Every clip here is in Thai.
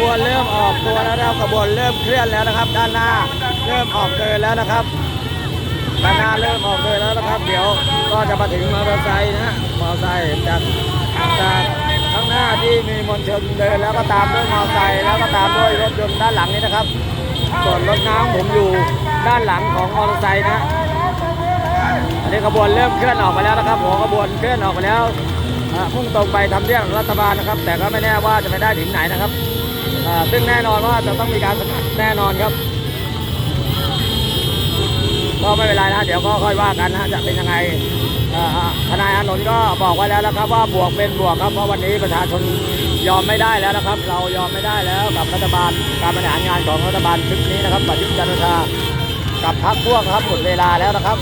บวนเริ่มออกตัวแล้วนะครับขบวนเริ่มเคลื่อนแล้วนะครับ ด้านหน้าเริ่มออกเดินแล้วนะครับด้านหน้าเริ่มออกเดินแล้วนะครับ เดี๋ยวก็จะมาถึงมอเตอร์ไซค์นะมอเตอร์ไซค์จากจากข้างหน้าที่มีมวลชนเดินแล้วก็ตามด้วยมอเตอร์ไซค์แล้วก็ตามด้วยรถยนต์ด้านหลังนี้นะครับส่วนรถน้ำผมอยู่ด้านหลังของมอเตอร์ไซค์นะอันนี้ขบวนเริ่มเคลื่อนออกไปแล้วนะครับหัวขบวนเคลื่อนออกไปแล้วอ่ามุ่งตรงไปทำเนียบรัฐบาลนะครับ แต่ก็ไม่แน่ว่าจะไปได้ถึงไหนนะครับ ซึ่งแน่นอนว่าจะต้องมีการสกัดแน่นอนครับ ก็ไม่เป็นไรนะ เดี๋ยวก็ค่อยว่ากันนะจะเป็นยังไงทนายอานนท์ก็บอกไว้แล้วนะครับ ว่าบวกเป็นบวกครับเพราะวันนี้ประชาชนยอมไม่ได้แล้วนะครับ เรายอมไม่ได้แล้วกับรัฐบาลการบริหารงานของรัฐบาลชุดนี้นะครับประยุทธ์จันทร์โอชากับพรรคพวกครับหมดเวลาแล้วนะครับ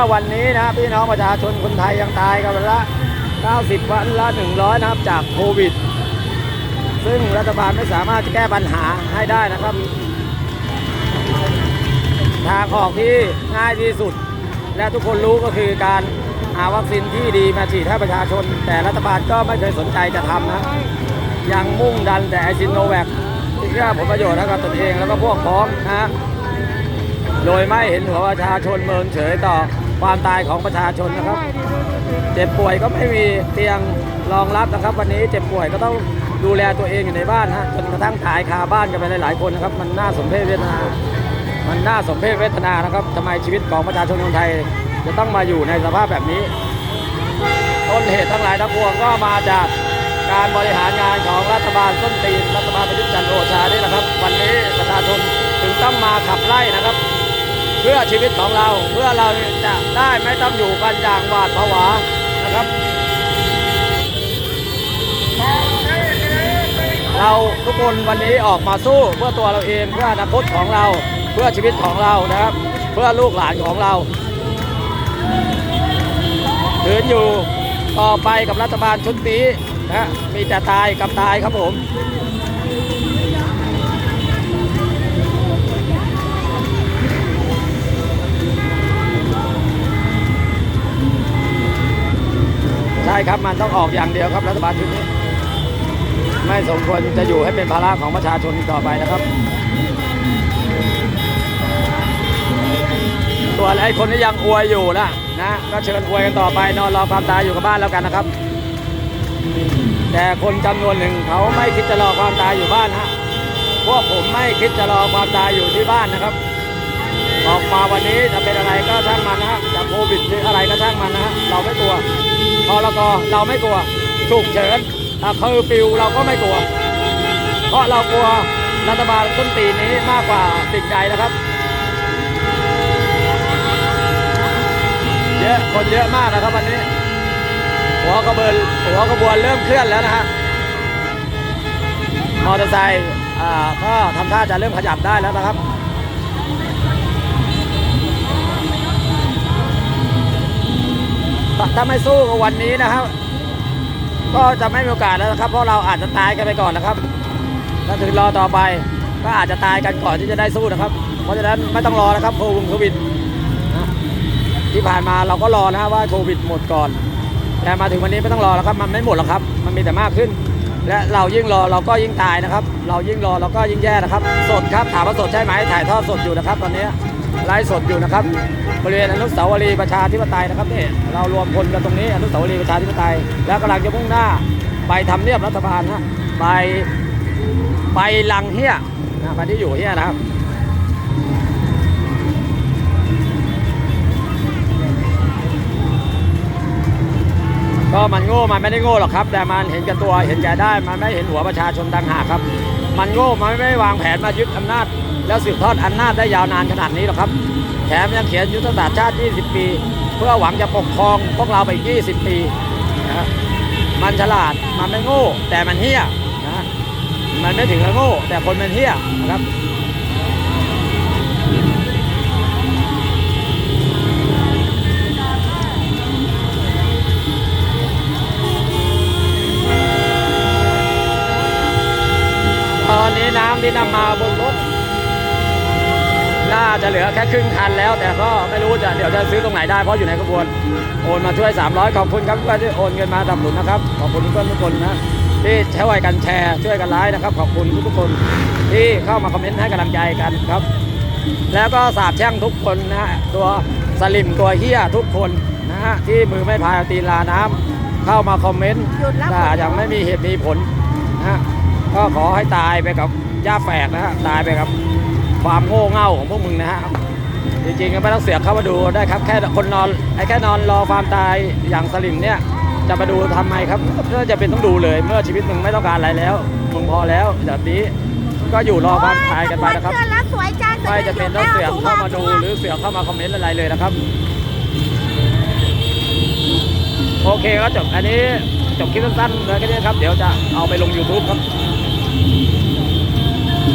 ในเมื่อวันนี้นะพี่น้องประชาชนคนไทยยังตายกันวันละ 90 วันละ 100 นะครับจากโควิด ซึ่งรัฐบาลไม่สามารถจะแก้ปัญหาให้ได้นะครับ ทางออกที่ง่ายที่สุด และทุกคนรู้ก็คือการหาวัคซีนที่ดีมาฉีดให้ประชาชน แต่รัฐบาลก็ไม่เคยสนใจจะทำนะ ยังมุ่งดันแต่ไอซินโนแวคที่ได้ผลประโยชน์ให้กับตนเองแล้วก็พวกพ้องนะโดยไม่เห็นหัวประชาชนเมินเฉยต่อ ความตายของประชาชนนะครับ เจ็บป่วยก็ไม่มีเตียงรองรับนะครับ วันนี้เจ็บป่วยก็ต้องดูแลตัวเองอยู่ในบ้านฮะจนกระทั่งตายคาบ้านกันไปหลายๆคนนะครับ มันน่าสมเพชเวทนา มันน่าสมเพชเวทนานะครับทำไมชีวิตของประชาชนคนไทย จะต้องมาอยู่ในสภาพแบบนี้ ต้นเหตุทั้งหลายทั้งปวงก็มาจากการบริหารงานของรัฐบาลส้นตีนรัฐบาลประยุทธ์จันทร์โอชานี่นะครับ วันนี้ประชาชนถึงต้องมาขับไล่นะครับ เพื่อชีวิตของเราเพื่อเราจะได้ไม่ต้องอยู่กันอย่างหวาดผวานะครับ เราทุกคนวันนี้ออกมาสู้เพื่อตัวเราเองเพื่ออนาคตของเราเพื่อชีวิตของเรานะครับ เพื่อลูกหลานของเราถืนอยู่ต่อไปกับรัฐบาลชุดนี้นะมีแต่ตายกับตายครับผม ครับ มันต้องออกอย่างเดียวครับรัฐบาลชุดนี้ ไม่สมควรจะอยู่ให้เป็นภาระของประชาชนต่อไปนะครับส่วนไอ้คนที่ยังอวยอยู่นะนะก็เชิญอวยกันต่อไปนอนรอความตายอยู่กับบ้านแล้วกันนะครับ แต่คนจำนวนหนึ่งเขาไม่คิดจะรอความตายอยู่บ้านฮะพวกผมไม่คิดจะรอความตายอยู่ที่บ้านนะครับ มาวันนี้จะเป็นอะไรก็ช่างมันนะฮะจะโควิดหรืออะไรก็ช่างมันนะฮะเราไม่กลัวพอเราก็เราไม่กลัวฉุกเฉินเคอร์ฟิวเราก็ไม่กลัว เพราะเรากลัวรัฐบาลต้นตีนี้มากกว่าสิ่งใดนะครับเยอะคนเยอะมากนะครับวันนี้ หัวขบวนหัวขบวนเริ่มเคลื่อนแล้วนะฮะมอเตอร์ไซค์อ่าก็ทำท่าจะเริ่มขยับได้แล้วนะครับ ถ้าไม่สู้กับวันนี้นะครับ ก็จะไม่มีโอกาสแล้วนะครับ เพราะเราอาจจะตายกันไปก่อนนะครับถ้าถึงรอต่อไปก็อาจจะตายกันก่อนที่จะได้สู้นะครับ เพราะฉะนั้นไม่ต้องรอนะครับโควิดที่ผ่านมาเราก็รอนะว่าโควิดหมดก่อน แต่มาถึงวันนี้ไม่ต้องรอแล้วครับ มันไม่หมดหรอกครับ มันมีแต่มากขึ้น และเรายิ่งรอเราก็ยิ่งตายนะครับ เรายิ่งรอเราก็ยิ่งแย่นะครับ สดครับถามว่าสดใช่ไหมถ่ายทอดสดอยู่นะครับ ตอนนี้ ไลฟ์สดอยู่นะครับ บริเวณอนุสาวรีย์ประชาธิปไตยนะครับนี่เรารวมพลกันตรงนี้อนุสาวรีย์ประชาธิปไตย แล้วกำลังจะมุ่งหน้าไปทำเนียบรัฐบาลนะไปไปลังเฮียนะไปที่อยู่เฮียนะครับก็มันโง่ มันไม่ได้โง่หรอกครับ แต่มันเห็นแก่ตัว เห็นแก่ได้ มันไม่เห็นหัวประชาชนต่างหากครับ มันโง่ มันไม่วางแผนมายึดอำนาจ แล้วสืบทอดอำนาจได้ยาวนานขนาดนี้หรอกครับ แถมยังเขียนยุทธศาสตร์ชาติ 20 ปี เพื่อหวังจะปกครองพวกเราไปอีก 20 ปีนะมันฉลาดมันไม่โง่ แต่มันเฮี้ยนะมันไม่ถึงกับโง่ แต่คนมันเฮี้ยนะครับตอนนี้น้ำที่นำมาบนรถ น้าจะเหลือแค่ครึ่งคันแล้ว แต่ก็ไม่รู้จะเดี๋ยวจะซื้อตรงไหนได้เพราะอยู่ในกระบวนโอนมาช่วย 300 ขอบคุณครับทุกท่านที่โอนเงินมาสนับสนุนนะครับขอบคุณทุกคนทุกคนนะที่ช่วยกันแชร์ช่วยกันไลค์นะครับ ขอบคุณทุกๆคนที่เข้ามาคอมเมนต์ให้กำลังใจกันครับ แล้วก็สาบแช่งทุกคนนะฮะตัวสลิมตัวเฮียทุกคนนะฮะที่มือไม่พายตีลาน้ำเข้ามาคอมเมนต์แล้วด่าอย่างไม่มีเหตุมีผลนะฮะก็ขอให้ตายไปกับย่าแฝกนะฮะตายไปกับ ความโง่เง่าของพวกมึงนะฮะจริงๆก็ไม่ต้องเสียเข้ามาดูได้ครับ แค่คนนอนไอ้แค่นอนรอความตายอย่างสลิมเนี่ย จะมาดูทำไมครับก็จะเป็นต้องดูเลย เมื่อชีวิตมึงไม่ต้องการอะไรแล้วมึงพอแล้วแบบนี้ก็อยู่รอความตายกันไปนะครับโอ้ยขบวเสื้อแล้วสวยจังไม่จะเป็นต้องเสือกเข้ามาดูหรือเสือกเข้ามาคอมเมนต์อะไรเลยนะครับ โอเคก็จบอันนี้จบคลิปสั้นๆเลยแค่นี้ครับ เดี๋ยวจะเอาไปลง YouTube ครับ